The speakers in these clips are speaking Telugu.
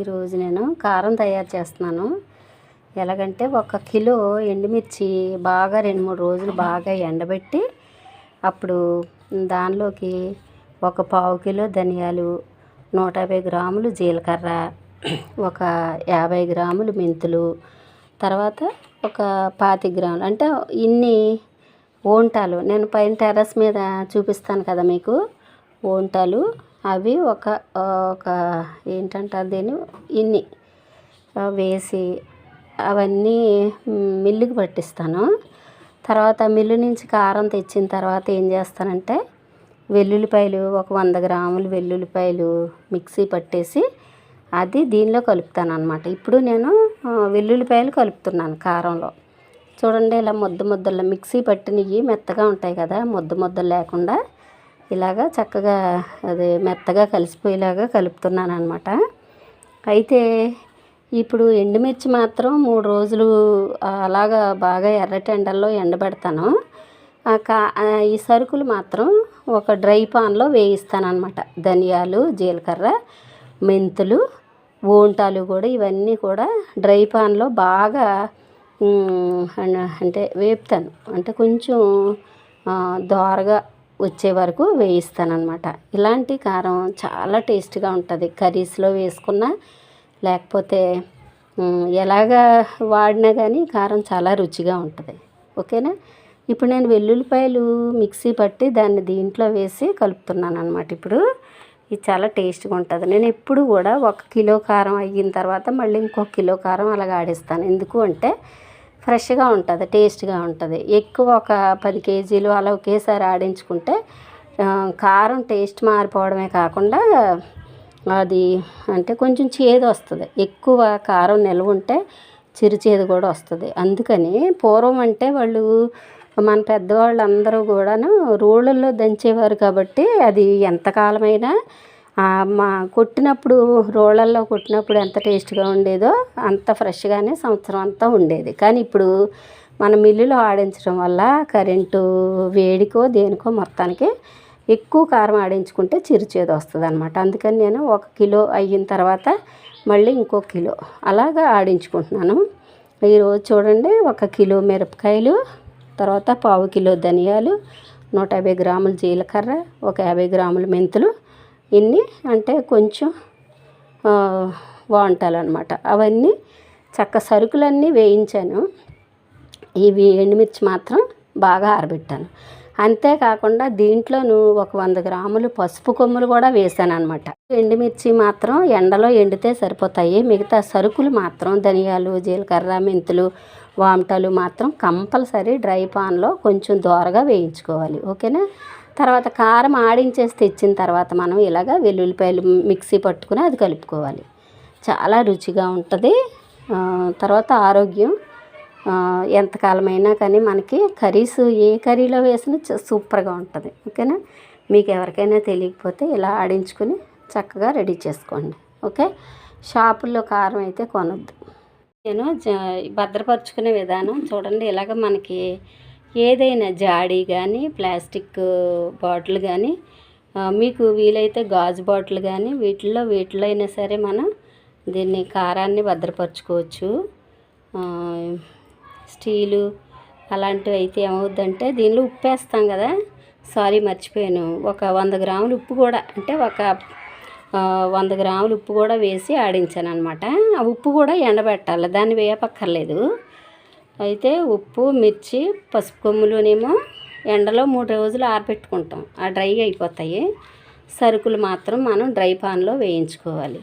ఈరోజు నేను కారం తయారు చేస్తున్నాను. ఎలాగంటే ఒక కిలో ఎండుమిర్చి బాగా రెండు మూడు రోజులు బాగా ఎండబెట్టి అప్పుడు దానిలోకి ఒక పావు కిలో ధనియాలు నూట యాభై గ్రాములు జీలకర్ర ఒక యాభై గ్రాములు మెంతులు తర్వాత ఒక పాతి గ్రాములు అంటే ఇన్ని ఓంటాలు. నేను పైన టెర్రస్ మీద చూపిస్తాను కదా మీకు. ఓంటాలు అవి ఒక ఒక ఏంటంటారు దీన్ని? ఇన్ని. వేసి అవన్నీ మిల్లుకి పట్టిస్తాను. తర్వాత మిల్లు నుంచి కారం తెచ్చిన తర్వాత ఏం చేస్తానంటే వెల్లుల్లిపాయలు ఒక వంద గ్రాములు వెల్లుల్లిపాయలు మిక్సీ పట్టేసి అది దీనిలో కలుపుతాను అనమాట ఇప్పుడు నేను వెల్లుల్లిపాయలు కలుపుతున్నాను కారంలో. చూడండి ఇలా ముద్ద ముద్దల్లో మిక్సీ పట్టినవి మెత్తగా ఉంటాయి కదా ముద్ద ముద్దలు లేకుండా ఇలాగా చక్కగా అది మెత్తగా కలిసిపోయేలాగా కలుపుతున్నాను అనమాట అయితే ఇప్పుడు ఎండుమిర్చి మాత్రం మూడు రోజులు అలాగా బాగా ఎర్రటి ఎండల్లో ఎండబెడతాను. కా ఈ సరుకులు మాత్రం ఒక డ్రై పాన్లో వేయిస్తాను అనమాట ధనియాలు జీలకర్ర మెంతులు ఓంటాలు కూడా ఇవన్నీ కూడా డ్రై పాన్లో బాగా అంటే వేపుతాను. అంటే కొంచెం దోరగా వచ్చే వరకు వేయిస్తాను అనమాట ఇలాంటి కారం చాలా టేస్ట్గా ఉంటుంది. కర్రీస్లో వేసుకున్న లేకపోతే ఎలాగా వాడినా కానీ కారం చాలా రుచిగా ఉంటుంది. ఓకేనా? ఇప్పుడు నేను వెల్లుల్లిపాయలు మిక్సీ పట్టి దాన్ని దీంట్లో వేసి కలుపుతున్నాను అనమాట ఇప్పుడు ఇది చాలా టేస్ట్గా ఉంటుంది. నేను ఎప్పుడు కూడా ఒక కిలో కారం అయిన తర్వాత మళ్ళీ ఇంకొక కిలో కారం అలాగ ఆడిస్తాను. ఎందుకు అంటే ఫ్రెష్గా ఉంటుంది టేస్ట్గా ఉంటుంది. ఎక్కువ ఒక పది కేజీలు అలా ఒకేసారి ఆడించుకుంటే కారం టేస్ట్ మారిపోవడమే కాకుండా అది అంటే కొంచెం చేదు వస్తుంది. ఎక్కువ కారం నిల్వ ఉంటే చిరు చేదు కూడా వస్తుంది. అందుకని పూర్వం అంటే వాళ్ళు మన పెద్దవాళ్ళు అందరూ కూడాను రోళ్ళల్లో దంచేవారు కాబట్టి అది ఎంతకాలమైనా మా కొట్టినప్పుడు రోళ్ళల్లో కొట్టినప్పుడు ఎంత టేస్ట్గా ఉండేదో అంత ఫ్రెష్గానే సంవత్సరం అంతా ఉండేది. కానీ ఇప్పుడు మన మిల్లులో ఆడించడం వల్ల కరెంటు వేడికో దేనికో మొత్తానికి ఎక్కువ కారం ఆడించుకుంటే చిరుచేది వస్తుంది అనమాట అందుకని నేను ఒక కిలో అయిన తర్వాత మళ్ళీ ఇంకో కిలో అలాగా ఆడించుకుంటున్నాను. ఈరోజు చూడండి ఒక కిలో మిరపకాయలు తర్వాత పావు కిలో ధనియాలు నూట యాభై గ్రాములు జీలకర్ర ఒక యాభై గ్రాములు మెంతులు ఇన్ని అంటే కొంచెం బాగుంటాలన్నమాట. అవన్నీ చక్క సరుకులన్నీ వేయించాను. ఇవి ఎండుమిర్చి మాత్రం బాగా ఆరబెట్టాను. అంతేకాకుండా దీంట్లోను ఒక వంద గ్రాములు పసుపు కొమ్ములు కూడా వేసాను అనమాట ఎండుమిర్చి మాత్రం ఎండలో ఎండితే సరిపోతాయి. మిగతా సరుకులు మాత్రం ధనియాలు జీలకర్ర మెంతులు వామటలు మాత్రం కంపల్సరీ డ్రై పాన్లో కొంచెం దోరగా వేయించుకోవాలి. ఓకేనా? తర్వాత కారం ఆడించేసి తెచ్చిన తర్వాత మనం ఇలాగ వెల్లుల్లిపాయలు మిక్సీ పట్టుకుని అది కలుపుకోవాలి. చాలా రుచిగా ఉంటుంది. తర్వాత ఆరోగ్యం ఎంతకాలమైనా కానీ మనకి కర్రీస్ ఏ కర్రీలో వేసినా చ- సూపర్గా ఉంటుంది. ఓకేనా? మీకు ఎవరికైనా తెలియకపోతే ఇలా ఆడించుకుని చక్కగా రెడీ చేసుకోండి. ఓకే? షాపుల్లో కారం అయితే కొనొద్దు. నేను జ భద్రపరుచుకునే విధానం చూడండి. ఇలాగ మనకి ఏదైనా జాడీ కానీ ప్లాస్టిక్ బాటిల్ కానీ మీకు వీలైతే గాజు బాటిల్ కానీ వీటిల్లో వీటిలో అయినా సరే మనం దీన్ని కారాన్ని భద్రపరచుకోవచ్చు. స్టీలు అలాంటివి అయితే ఏమవుద్దంటే దీనిలో ఉప్పు వేస్తాం కదా సారీ మర్చిపోయాను ఒక వంద గ్రాములు ఉప్పు కూడా అంటే ఒక వంద గ్రాములు ఉప్పు కూడా వేసి ఆడించాను అనమాట ఆ ఉప్పు కూడా ఎండబెట్టాలి దాన్ని వేయపక్కర్లేదు. అయితే ఉప్పు మిర్చి పసుపు కొమ్ములునేమో ఎండలో మూడు రోజులు ఆరబెట్టుకుంటాం. ఆ డ్రై అయిపోతాయి. సరుకులు మాత్రం మనం డ్రై పాన్లో వేయించుకోవాలి.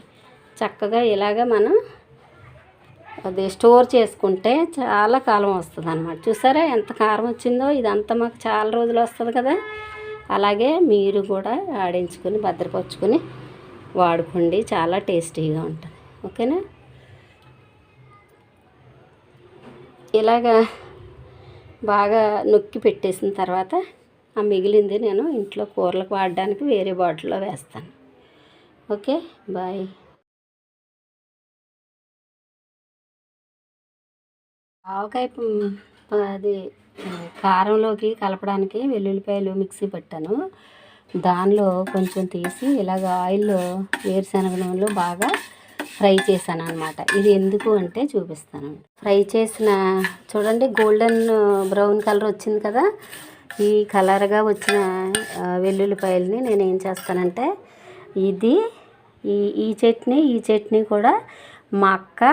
చక్కగా ఇలాగ మనం అది స్టోర్ చేసుకుంటే చాలా కాలం వస్తుంది అనమాట చూసారా ఎంత కారం వచ్చిందో? ఇదంతా మాకు చాలా రోజులు వస్తుంది కదా. అలాగే మీరు కూడా ఆడించుకొని భద్రపరుచుకొని వాడుకోండి. చాలా టేస్టీగా ఉంటుంది. ఓకేనా? ఇలాగా బాగా నొక్కి పెట్టేసిన తర్వాత ఆ మిగిలింది నేను ఇంట్లో కూరలకు వాడడానికి వేరే బాటిల్లో వేస్తాను. Okay bye. ఆవకాయ అది కారంలోకి కలపడానికి వెల్లుల్లిపాయలు మిక్సీ పెట్టాను. దానిలో కొంచెం తీసి ఇలాగ ఆయిల్లో వేరుశనగ నూనెలో బాగా ఫ్రై చేశాను అనమాట ఇది ఎందుకు అంటే చూపిస్తాను. ఫ్రై చేసిన చూడండి గోల్డెన్ బ్రౌన్ కలర్ వచ్చింది కదా? ఈ కలర్గా వచ్చిన వెల్లుల్లిపాయలని నేను ఏం చేస్తానంటే ఇది ఈ ఈ చట్నీ ఈ చట్నీ కూడా మా అక్క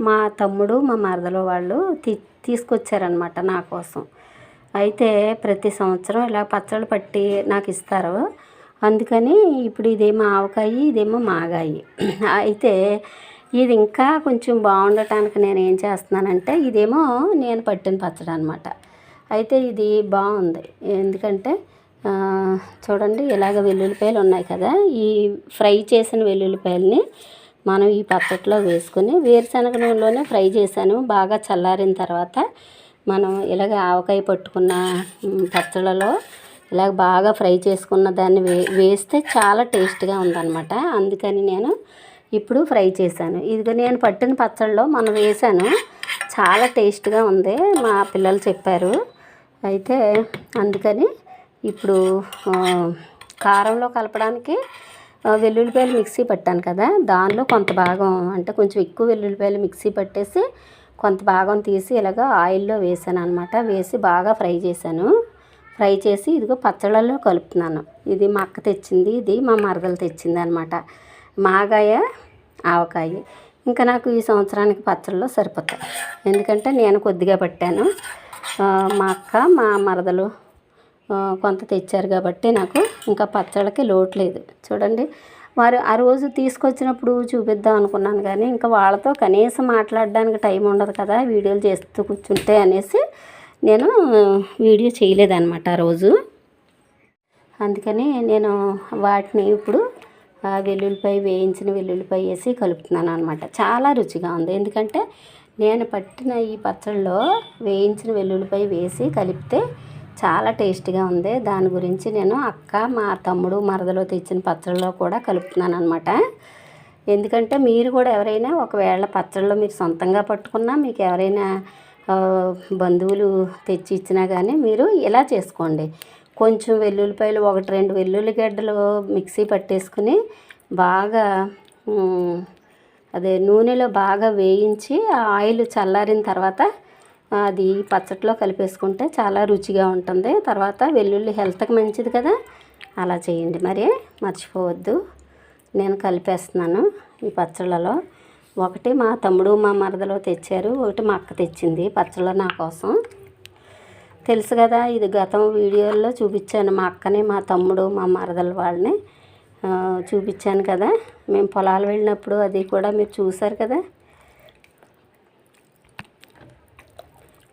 మా తమ్ముడు మా మరదలో వాళ్ళు తీ తీసుకొచ్చారనమాట నా కోసం. అయితే ప్రతి సంవత్సరం ఇలా పచ్చళ్ళు పట్టి నాకు ఇస్తారు. అందుకని ఇప్పుడు ఇదేమో ఆవకాయ ఇదేమో మాగాయి. అయితే ఇది ఇంకా కొంచెం బాగుండటానికి నేను ఏం చేస్తున్నానంటే ఇదేమో నేను పట్టిన పచ్చడి అనమాట అయితే ఇది బాగుంది. ఎందుకంటే చూడండి ఇలాగ వెల్లుల్లిపాయలు ఉన్నాయి కదా ఈ ఫ్రై చేసిన వెల్లుల్లిపాయలని మనం ఈ పచ్చట్లో వేసుకుని వేరుశనగ నూనెలోనే ఫ్రై చేశాను. బాగా చల్లారిన తర్వాత మనం ఇలాగ ఆవకాయ పట్టుకున్న పచ్చళ్ళలో ఇలాగ బాగా ఫ్రై చేసుకున్న దాన్ని వే వేస్తే చాలా టేస్ట్గా ఉందన్నమాట. అందుకని నేను ఇప్పుడు ఫ్రై చేశాను. ఇదిగో నేను పట్టిన పచ్చళ్ళలో మనం వేసాను చాలా టేస్ట్గా ఉంది మా పిల్లలు చెప్పారు. అయితే అందుకని ఇప్పుడు కారంలో కలపడానికి వెల్లుల్లిపాయలు మిక్సీ పట్టాను కదా. దానిలో కొంత భాగం అంటే కొంచెం ఎక్కువ వెల్లుల్లిపాయలు మిక్సీ పట్టేసి కొంత భాగం తీసి ఇలాగ ఆయిల్లో వేసాను అనమాట వేసి బాగా ఫ్రై చేశాను. ఫ్రై చేసి ఇదిగో పచ్చళ్ళలో కలుపుతున్నాను. ఇది మా అక్క తెచ్చింది ఇది మా మరదలు తెచ్చింది అనమాట మాగాయ ఆవకాయ. ఇంకా నాకు ఈ సంవత్సరానికి పచ్చళ్ళు సరిపోతాయి. ఎందుకంటే నేను కొద్దిగా పట్టాను. మా అక్క మా మరదలు కొంత తెచ్చారు కాబట్టి నాకు ఇంకా పచ్చళ్ళకి లోటు లేదు. చూడండి వారు ఆ రోజు తీసుకొచ్చినప్పుడు చూపిద్దాం అనుకున్నాను కానీ ఇంకా వాళ్ళతో కనీసం మాట్లాడడానికి టైం ఉండదు కదా వీడియోలు చేస్తూ కూర్చుంటే అనేసి నేను వీడియో చేయలేదన్నమాట ఆ రోజు. అందుకని నేను వాటిని ఇప్పుడు వెల్లుల్లిపాయ వేయించిన వెల్లుల్లిపాయ వేసి కలుపుతున్నాను అనమాట చాలా రుచిగా ఉంది. ఎందుకంటే నేను పట్టిన ఈ పచ్చళ్ళలో వేయించిన వెల్లుల్లిపాయ వేసి కలిపితే చాలా టేస్టీగా ఉంది. దాని గురించి నేను అక్క మా తమ్ముడు మరదలో తెచ్చిన పచ్చళ్ళలో కూడా కలుపుతున్నాను అనమాట ఎందుకంటే మీరు కూడా ఎవరైనా ఒకవేళ పచ్చళ్ళలో మీరు సొంతంగా పట్టుకున్నా మీకు ఎవరైనా బంధువులు తెచ్చి ఇచ్చినా కానీ మీరు ఇలా చేసుకోండి. కొంచెం వెల్లుల్లిపాయలు ఒకటి రెండు వెల్లుల్లిగడ్డలు మిక్సీ పట్టేసుకుని బాగా అదే నూనెలో బాగా వేయించి ఆ ఆయిల్ చల్లారిన తర్వాత అది పచ్చట్లో కలిపేసుకుంటే చాలా రుచిగా ఉంటుంది. తర్వాత వెల్లుల్లి హెల్త్కి మంచిది కదా. అలా చేయండి. మరి మర్చిపోవద్దు. నేను కలిపేస్తున్నాను ఈ పచ్చళ్ళలో. ఒకటి మా తమ్ముడు మా మరదలో తెచ్చారు ఒకటి మా అక్క తెచ్చింది పచ్చళ్ళ నా కోసం. తెలుసు కదా ఇది గతం వీడియోల్లో చూపించాను మా అక్కని మా తమ్ముడు మా మరదల వాళ్ళని. చూపించాను కదా. మేము పొలాలు వెళ్ళినప్పుడు అది కూడా మీరు చూసారు కదా.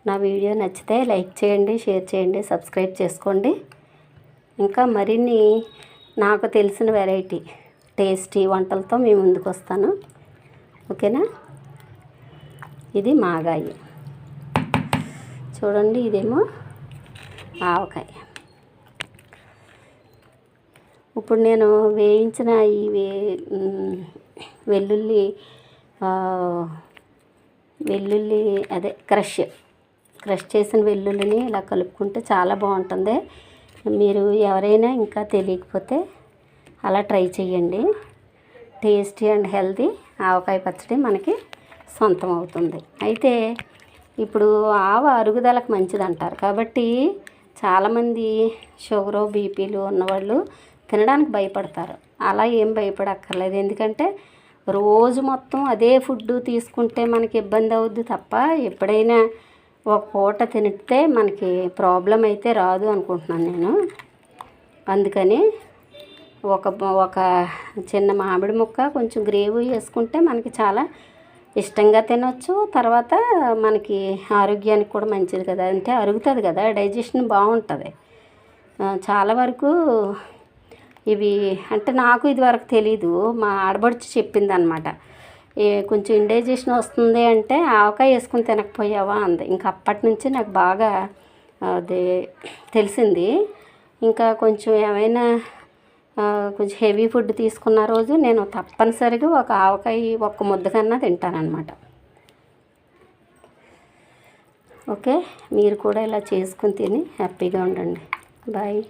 నా వీడియో నచ్చితే లైక్ చేయండి షేర్ చేయండి సబ్స్క్రైబ్ చేసుకోండి. ఇంకా మరిన్ని నాకు తెలిసిన వెరైటీ టేస్టీ వంటలతో మీ ముందుకు వస్తాను. ఓకేనా? ఇది మాగాయి. చూడండి ఇదేమో ఆవకాయ. ఇప్పుడు నేను వేయించిన ఈ వే వెల్లుల్లి వెల్లుల్లి అదే క్రష్. క్రష్ చేసిన వెల్లుల్లిని ఇలా కలుపుకుంటే చాలా బాగుంటుంది. మీరు ఎవరైనా ఇంకా తెలియకపోతే అలా ట్రై చేయండి. టేస్టీ అండ్ హెల్తీ ఆవకాయ పచ్చడి మనకి సొంతం అవుతుంది అయితే ఇప్పుడు ఆవ అరుగుదలకు మంచిది అంటారు కాబట్టి చాలామంది షుగరు బీపీలు ఉన్నవాళ్ళు తినడానికి భయపడతారు. అలా ఏం భయపడక్కర్లేదు. ఎందుకంటే రోజు మొత్తం అదే ఫుడ్ తీసుకుంటే మనకి ఇబ్బంది అవుద్ది తప్ప ఎప్పుడైనా ఒక పూట తినితే మనకి ప్రాబ్లం అయితే రాదు అనుకుంటున్నాను నేను. అందుకని ఒక ఒక చిన్న మామిడి ముక్క కొంచెం గ్రేవీ వేసుకుంటే మనకి చాలా ఇష్టంగా తినొచ్చు. తర్వాత మనకి ఆరోగ్యానికి కూడా మంచిది కదా. అంటే అరుగుతుంది కదా. డైజెషన్ బాగుంటుంది. చాలా వరకు ఇవి అంటే నాకు ఇది వరకు తెలీదు. మా ఆడబడుచు చెప్పింది అనమాట కొంచెం ఇండైజెషన్ వస్తుంది అంటే ఆవకాయ వేసుకుని తినకపోయావా అంది. ఇంకా అప్పటి నుంచి నాకు బాగా అది తెలిసింది. ఇంకా కొంచెం ఏమైనా కొంచెం హెవీ ఫుడ్ తీసుకున్న రోజు నేను తప్పనిసరిగా ఒక ఆవకాయ ఒక్క ముద్ద కన్నా తింటానన్నమాట. ఓకే? మీరు కూడా ఇలా చేసుకుని తిని హ్యాపీగా ఉండండి. బాయ్.